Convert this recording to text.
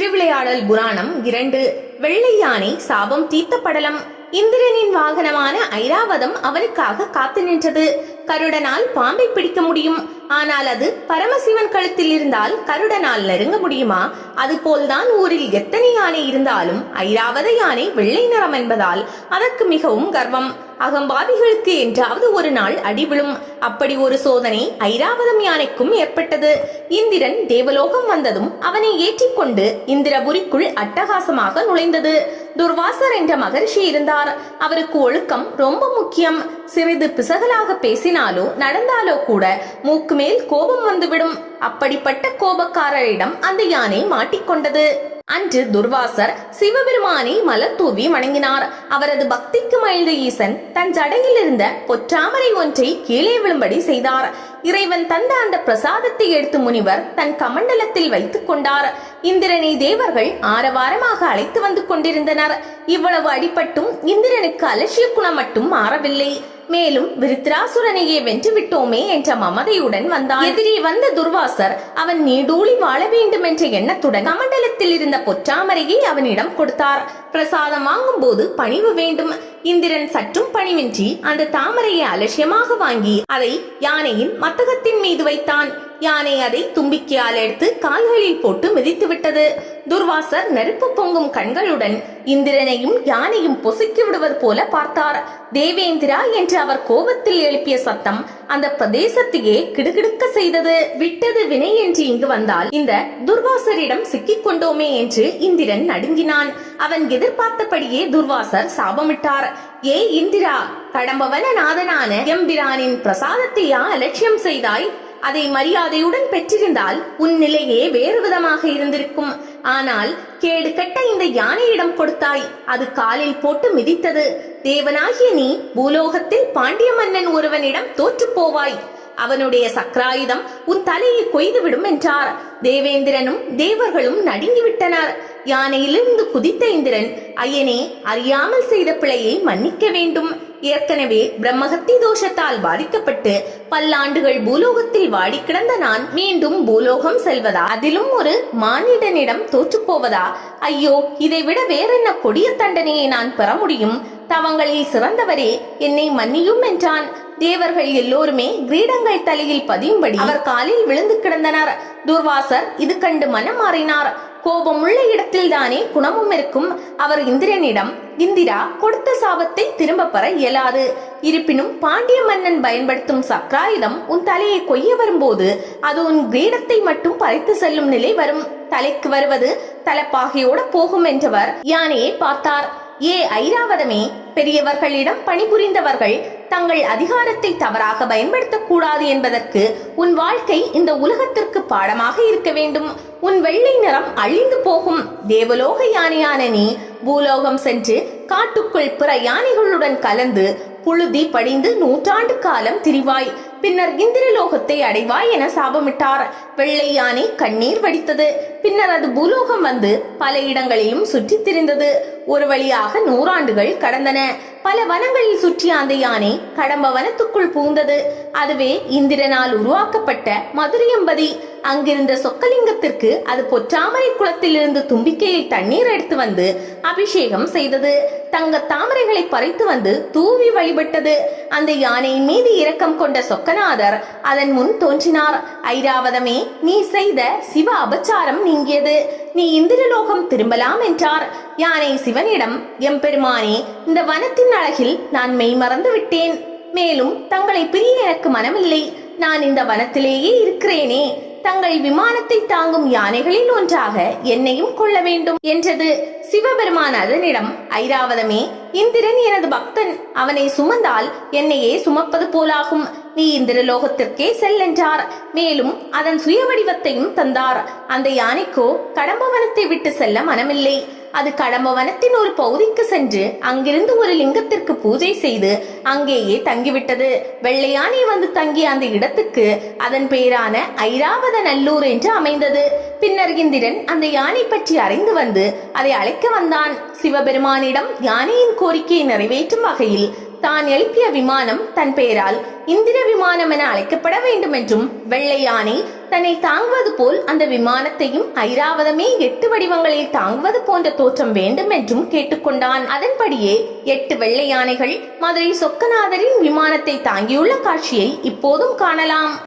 திருவிளையாடல் புராணம் இரண்டு. வெள்ளை யானை சாபம் தீர்த்த படலம் இந்திரனின் வாகனமான ஐராவதம் அவனுக்காக காத்து நின்றது. கருடனால் பாம்பை பிடிக்க முடியும். ஆனால் அது பரமசிவன் கழுத்தில் இருந்தால் கருடனால் நெருங்க முடியுமா? அதுபோல்தான் ஊரில் எத்தனை யானை இருந்தாலும் ஐராவத யானை வெள்ளை நிறம் என்பதால் அதற்கு மிகவும் கர்வம். அகம்பாவிகளுக்கு என்றாவது ஒரு நாள் அடிவிழும் அப்படி ஒரு சோதனை ஐராவதம் யானைக்கும் ஏற்பட்டது. இந்திரன் தேவலோகம் வந்ததும் அவனை ஏற்றிக்கொண்டு இந்திரபுரிக்குள் அட்டகாசமாக நுழைந்தது. துர்வாசர் என்ற மகர்ஷி இருந்தார். அவருக்கு ஒழுக்கம் ரொம்ப முக்கியம். சிறிது பிசகலாக பேசினாலோ நடந்தாலோ கூட மூக்கு மேல் கோபம் வந்துவிடும். அப்படிப்பட்ட கோபக்காரரிடம் அந்த யானை மாட்டிக்கொண்டது. அன்று துர்வாசர் சிவபெருமானை மலர் தூவி வணங்கினார். அவரது பக்திக்கு மகிழ்ந்த ஈசன் தன் ஜடையில் இருந்த பொற்றாமரை ஒன்றை கீழே விழும்படி செய்தார். இறைவன் தந்த அந்த பிரசாதத்தை எடுத்து முனிவர் தன் கமண்டலத்தில் வைத்துக் கொண்டார். இந்திரனை தேவர்கள் ஆரவாரமாக அழைத்து வந்து கொண்டிருந்தனர். இவ்வளவு அடிபட்டும் இந்திரனுக்கு அலட்சிய குணம் மட்டும் மாறவில்லை. மேலும் விருத்ராசுரனையே வென்று விட்டோமே என்ற மமதையுடன் வந்தான். எதிரே வந்த துர்வாசர் அவன் நீடூழி வாழ வேண்டும் என்ற எண்ணத்துடன் கமண்டலத்தில் இருந்த பொற்றாமரையை அவனிடம் கொடுத்தார். பிரசாதம் வாங்கும் போது பணிவு வேண்டும். இந்திரன் சற்றும் பணிவின்றி அந்த தாமரையை அலட்சியமாக வாங்கி அதை யானையின் மத்தகத்தின் மீது வைத்தான். யானை அதை தும்பிக்கையால் எடுத்து கால்களில் போட்டு மிதித்து விட்டது. துர்வாசர் நெருப்பு பொங்கும் கண்களுடன் இந்திரனையும் யானையும் பொசுக்கி விடுவது போல பார்த்தார். தேவேந்திரா என்று அவர் கோபத்தில் எழுப்பிய சத்தம் அந்த பிரதேசத்தையே கிடுகிடுக்க செய்தது. விட்டது வினை என்று இங்கு வந்தால் இந்த துர்வாசரிடம் சிக்கிக் கொண்டோமே என்று இந்திரன் நடுங்கினான். அவன் எதிர்பார்த்தபடியே துர்வாசர் சாபமிட்டார். ஏ இந்திரா கடம்பவன நாதனான எம்பிரானின் பிரசாதத்தையா அலட்சியம் செய்தாய்? அதை மரியாதையுடன் பெற்றிருந்தால் உன் நிலையே வேறு விதமாக இருந்திருக்கும். ஆனால் கேடு கெட்ட இந்த யானையிடம் கொடுத்தாய். அது காலில் போட்டு மிதித்தது. தேவனாகிய நீ பூலோகத்தில் பாண்டிய மன்னன் ஒருவனிடம் தோற்றுப் போவாய். அவனுடைய சக்கராயுதம் உன் தலையை கொய்துவிடும் என்றார். தேவேந்திரனும் தேவர்களும் நடுங்கிவிட்டனர் யானையிலிருந்து குதித்த இந்திரன் ஐயனே அறியாமல் செய்த பிழையை மன்னிக்க வேண்டும். ஏற்கனவே பிரம்மகத்தி தோஷத்தால் பாதிக்கப்பட்டு பல்லாண்டுகள் பூலோகத்தில் வாடி கிடந்த நான் மீண்டும் பூலோகம் செல்வதா? அதிலும் ஒரு மானிடனிடம் தோற்றுப் போவதா? ஐயோ இதை விட வேறென்ன கொடிய தண்டனையை நான் பெற முடியும்? தவங்களில் சிறந்தவரே என்னை மன்னியும் என்றான். தேவர்கள் எல்லோருமே கிரீடங்கள் தலையில் பதியும்படி அவர் காலில் விழுந்து கிடந்தனர். துர்வாசர் இது கண்டு மனம் மாறினார். கோபம் உள்ள இடத்தில் தானே குணமும் இருக்கும். அவர் இந்திரனிடம் இந்திரா கொடுத்த சாபத்தை திரும்ப பெற இயலாது. இருப்பினும் பாண்டிய மன்னன் பயன்படுத்தும் சக்ராயுதம் உன் தலையை கொய்ய வரும்போது அது உன் கிரீடத்தை மட்டும் பறித்து செல்லும் நிலை வரும். தலைக்கு வருவது தலைப்பாகையோட போகும் என்றவர் யானையை பார்த்தார். ஏ ஐராவதமே பெரியவர்களிடம் பணிபுரிந்தவர்கள் தங்கள் அதிகாரத்தை தவறாக பயன்படுத்தக்கூடாது என்பதற்கு உன் வாழ்க்கை இந்த உலகத்திற்கு பாடமாக இருக்க வேண்டும். உன் வெள்ளை நிறம் அழிந்து போகும். தேவலோக யானையான நீ பூலோகம் சென்று காட்டுக்குள் பிற யானைகளுடன் கலந்து புழுதி படிந்து நூற்றாண்டு காலம் திரிவாய். பின்னர் இந்திரலோகத்தை அடைவாய் என சாபமிட்டார். வெள்ளை யானை கண்ணீர் வடித்தது. பின்னர் அது பூலோகம் வந்து பல இடங்களிலும் சுற்றித் திரிந்தது. ஒரு வழியாக நூறாண்டுகள் கடந்தன. பல வனங்களில் சுற்றிய அந்த யானை கடம்ப வனத்துக்குள் புகுந்தது. அதுவே இந்திரனால் உருவாக்கப்பட்ட மதுரையம்பதி அங்கிருந்த சொக்கலிங்கத்திற்கு அது பொற்றாமரை குளத்திலிருந்து தும்பிக்கையில் தண்ணீர் எடுத்து வந்து அபிஷேகம் செய்தது. தங்க தாமரைகளை பறித்து வந்து தூவி வழிபட்டது. அந்த யானையின் மீது இரக்கம் கொண்ட சொக்கநாதர் அதன் முன் தோன்றினார். ஐராவதமே நீ செய்த சிவ அபச்சாரம் நீங்கியது. நீ இந்திரலோகம் திரும்பலாம் என்றார். யானை சிவனிடம் எம்பெருமானே இந்த வனத்தின் அழகில் நான் மெய்மறந்து விட்டேன். மேலும் தங்களை பிரிய எனக்கு மனமில்லை. நான் இந்த வனத்திலேயே இருக்கிறேனே. தங்கள் விமானத்தை தாங்கும் யானைகளில் ஒன்றாக என்னையும் கொள்ள வேண்டும் என்றது. சிவபெருமான் அதனிடம் ஐராவதமே இந்திரன் எனது பக்தன். அவனை சுமந்தால் என்னையே சுமப்பது போலாகும். நீ இந்திரலோகத்திற்கே லோகத்திற்கே செல்லென்றார் மேலும் அதன் சுய வடிவத்தையும் தந்தார். அந்த யானைக்கோ கடம்பவனத்தை விட்டு செல்ல மனமில்லை. அது கடம்பவனத்தின் ஒரு பகுதிக்கு சென்று அங்கிருந்து ஒரு லிங்கத்திற்கு பூஜை செய்து அங்கேயே தங்கிவிட்டது. வெள்ளையானை வந்து தங்கிய அந்த இடத்துக்கு அதன் பெயரான ஐராவத நல்லூர் என்று அமைந்தது. பின்னர் இந்திரன் அந்த யானை பற்றி அறிந்து வந்து அதை அழைக்க வந்தான். சிவபெருமானிடம் யானையின் கோரிக்கையை நிறைவேற்றும் வகையில் தான் எழுப்பிய விமானம் தன் பெயரால் இந்திர விமானம் என அழைக்கப்பட வேண்டும் என்றும் வெள்ளை யானை தன்னை தாங்குவது போல் அந்த விமானத்தையும் ஐராவதமே எட்டு வடிவங்களில் தாங்குவது போன்ற தோற்றம் வேண்டும் என்றும் கேட்டுக்கொண்டான். அதன்படியே எட்டு வெள்ளை யானைகள் மதுரை சொக்கநாதரின் விமானத்தை தாங்கியுள்ள காட்சியை இப்போதும் காணலாம்.